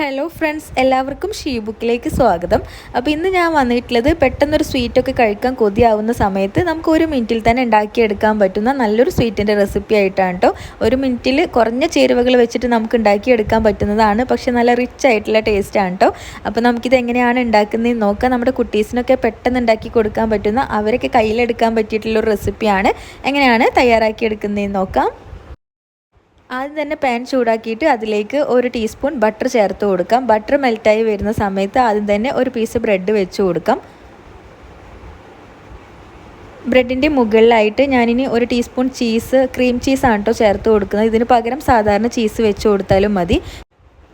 Hello friends എല്ലാവർക്കും she ബുക്കിലേക്ക് സ്വാഗതം. അപ്പോൾ ഇന്ന് ഞാൻ വന്നിട്ടുള്ളത് പെട്ടെന്നൊരു സ്വീറ്റൊക്കെ കഴിക്കാൻ കൊതിയാവുന്ന സമയത്ത് നമുക്ക് ഒരു മിനിറ്റിൽ തന്നെ ഉണ്ടാക്കിയെടുക്കാൻ പറ്റുന്ന നല്ലൊരു സ്വീറ്റിന്റെ റെസിപ്പി ആയിട്ടാണ് കേട്ടോ ഒരു മിനിറ്റിൽ കുറഞ്ഞ ചേരുവകൾ വെച്ചിട്ട് നമുക്ക് ഉണ്ടാക്കിയെടുക്കാൻ പറ്റുന്നതാണ്. പക്ഷേ നല്ല റിച്ച് ആയിട്ടുള്ള ടേസ്റ്റാണ് കേട്ടോ അപ്പോൾ നമുക്കിത് എങ്ങനെയാണ് ഉണ്ടാക്കുന്നതെന്ന് നോക്കാം. നമ്മുടെ കുട്ടീസിനൊക്കെ പെട്ടെന്ന് ഉണ്ടാക്കി കൊടുക്കാൻ പറ്റുന്ന അവരൊക്കെ കയ്യിലെടുക്കാൻ പറ്റിയിട്ടുള്ള ഒരു റെസിപ്പിയാണ് എങ്ങനെയാണ് തയ്യാറാക്കിയെടുക്കുന്നതെന്ന് നോക്കാം. ആദ്യം തന്നെ പാൻ ചൂടാക്കിയിട്ട് അതിലേക്ക് ഒരു ടീസ്പൂൺ ബട്ടർ ചേർത്ത് കൊടുക്കാം. ബട്ടർ മെൽറ്റായി വരുന്ന സമയത്ത് ആദ്യം തന്നെ ഒരു പീസ് ബ്രെഡ് വെച്ച് കൊടുക്കാം. ബ്രെഡിന്റെ മുകളിലായിട്ട് ഞാനിനി ഒരു ടീസ്പൂൺ ചീസ് ക്രീം ചീസാണ് കേട്ടോ ചേർത്ത് കൊടുക്കുന്നത്. ഇതിന് പകരം സാധാരണ ചീസ് വെച്ച് കൊടുത്താലും മതി.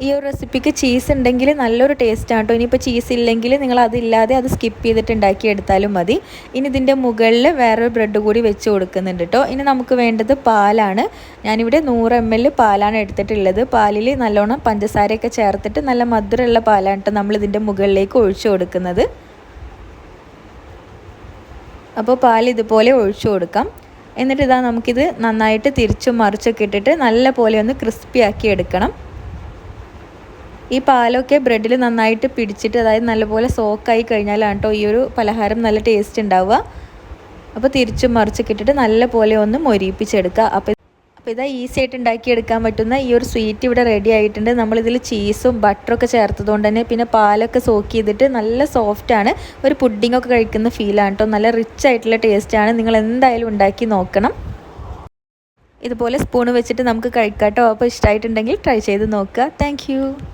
ഈ ഒരു റെസിപ്പിക്ക് ചീസ് ഉണ്ടെങ്കിൽ നല്ലൊരു ടേസ്റ്റാണ് കേട്ടോ ഇനിയിപ്പോൾ ചീസ് ഇല്ലെങ്കിൽ നിങ്ങൾ അതില്ലാതെ അത് സ്കിപ്പ് ചെയ്തിട്ട് ഉണ്ടാക്കിയെടുത്താലും മതി. ഇനി ഇതിന്റെ മുകളിൽ വേറൊരു ബ്രെഡ് കൂടി വെച്ച് കൊടുക്കുന്നുണ്ട് കേട്ടോ ഇനി നമുക്ക് വേണ്ടത് പാലാണ്. ഞാനിവിടെ നൂറ് എം എൽ പാലാണ് എടുത്തിട്ടുള്ളത്. പാലിൽ നല്ലോണം പഞ്ചസാരയൊക്കെ ചേർത്തിട്ട് നല്ല മധുരമുള്ള പാലാണ് കേട്ടോ നമ്മൾ ഇതിന്റെ മുകളിലേക്ക് ഒഴിച്ചു കൊടുക്കുന്നത്. അപ്പോൾ പാൽ ഇതുപോലെ ഒഴിച്ചു കൊടുക്കാം. എന്നിട്ട് ഇതാ നമുക്കിത് നന്നായിട്ട് തിരിച്ചും മറിച്ചൊക്കെ ഇട്ടിട്ട് നല്ല പോലെ ഒന്ന് ക്രിസ്പി ആക്കി എടുക്കണം. ഈ പാലൊക്കെ ബ്രെഡിൽ നന്നായിട്ട് പിടിച്ചിട്ട് അതായത് നല്ലപോലെ സോക്കായി കഴിഞ്ഞാലാണ് കേട്ടോ ഈ ഒരു പലഹാരം നല്ല ടേസ്റ്റ് ഉണ്ടാവുക അപ്പോൾ തിരിച്ചും മറിച്ചൊക്കെ ഇട്ടിട്ട് നല്ലപോലെ ഒന്ന് മൊരിയിപ്പിച്ചെടുക്കുക. അപ്പോൾ അപ്പോൾ ഇതാ ഈസി ആയിട്ട് ഉണ്ടാക്കിയെടുക്കാൻ പറ്റുന്ന ഈ ഒരു സ്വീറ്റ് ഇവിടെ റെഡി ആയിട്ടുണ്ട്. നമ്മളിതിൽ ചീസും ബട്ടറൊക്കെ ചേർത്തതുകൊണ്ട് തന്നെ പിന്നെ പാലൊക്കെ സോക്ക് ചെയ്തിട്ട് നല്ല സോഫ്റ്റാണ് ഒരു പുഡിങ്ങൊക്കെ കഴിക്കുന്ന ഫീലാണ് കേട്ടോ നല്ല റിച്ച് ആയിട്ടുള്ള ടേസ്റ്റാണ് നിങ്ങൾ എന്തായാലും ഉണ്ടാക്കി നോക്കണം. ഇതുപോലെ സ്പൂൺ വെച്ചിട്ട് നമുക്ക് കഴിക്കാം കേട്ടോ അപ്പോൾ ഇഷ്ടമായിട്ടുണ്ടെങ്കിൽ ട്രൈ ചെയ്ത് നോക്കുക. താങ്ക്